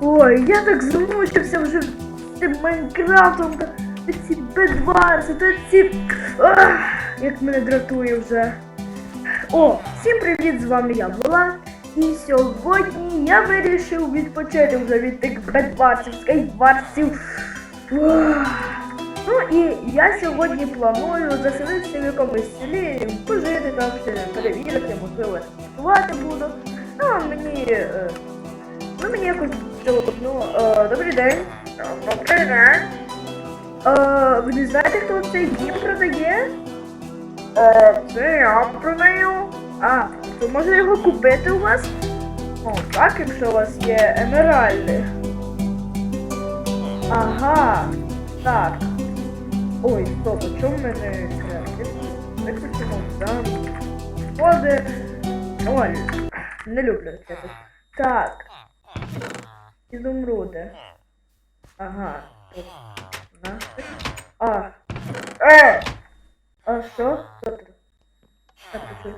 Ой, я так замучився вже цим Майнкрафтом, та ці бедварси, та ці. Ах, як мене дратує вже. О, всім привіт! З вами я Влад. І сьогодні я вирішив відпочити вже від тих бедварсів, скейтварсів. Ну і я сьогодні планую заселитися в якомусь селі, пожити там, перевірити, можливо, експлуатувати буду. Ну, а мені. Ну, е, добрий день. Добрий день. Е, ви не знаєте, хто цей дім продає? Е, це я продаю. А, то можна його купити у вас? О, так, якщо у вас є емеральди. Ага, так. Ой, стоп, а чому в мене креатив? Виключимо там. Ходи. Ой, не люблю це. Так. Ізумруди. Ага. Тут. А. Е! А що? Що тут? Так, щось.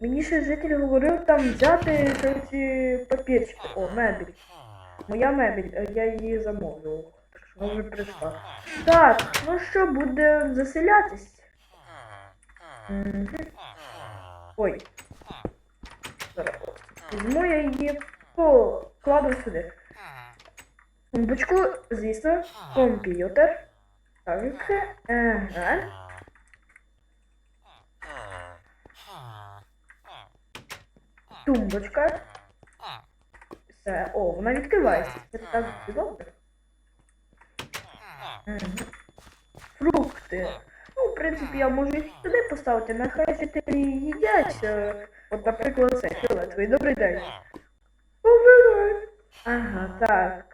Мені ще житель говорив там взяти ці папірчики. О, мебель. Моя мебель, е, я її замовлю. Так що вже прийшла. Так, ну що, буде заселятись? Мгм. Ой. Зараз. Візьму я її покладу сюди. Тумбочку, звісно, комп'ютер. Так, ага. Тумбочка. Все. О, вона відкривається. Це так добре. Фрукти. Ну, в принципі, я можу їх туди поставити, нехай жителі їдять. е, От, наприклад, цей фіолетовий. Добрий день. Ага, так.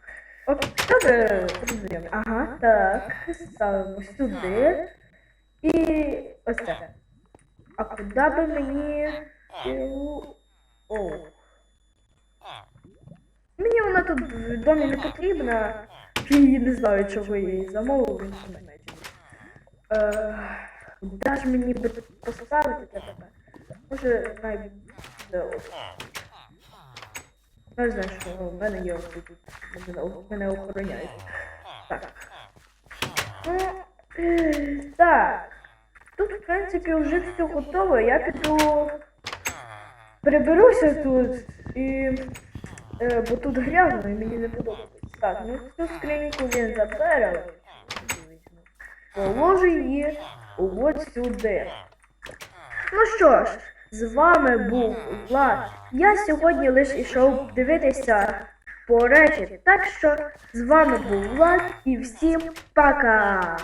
От, добре, розуміємо. Ага, так. Ставимо сюди. І ось це. А куди би мені. О. Мені вона тут в домі не потрібна. І не знаю, чого я її замовив в інтернеті. Е, Куди ж мені би поставити тебе? Може навіть Я знаю, що в мене є тут. Мене, охороняють. Так. Так. Тут, в принципі, вже все готово. Я піду приберуся тут і. Е, бо тут грязно і мені не подобається. Так, ну цю скриньку він забере. Положу її от сюди. Ну що ж, з вами був Влад. Я сьогодні лише йшов дивитися по речі. Так що з вами був Влад і всім пока!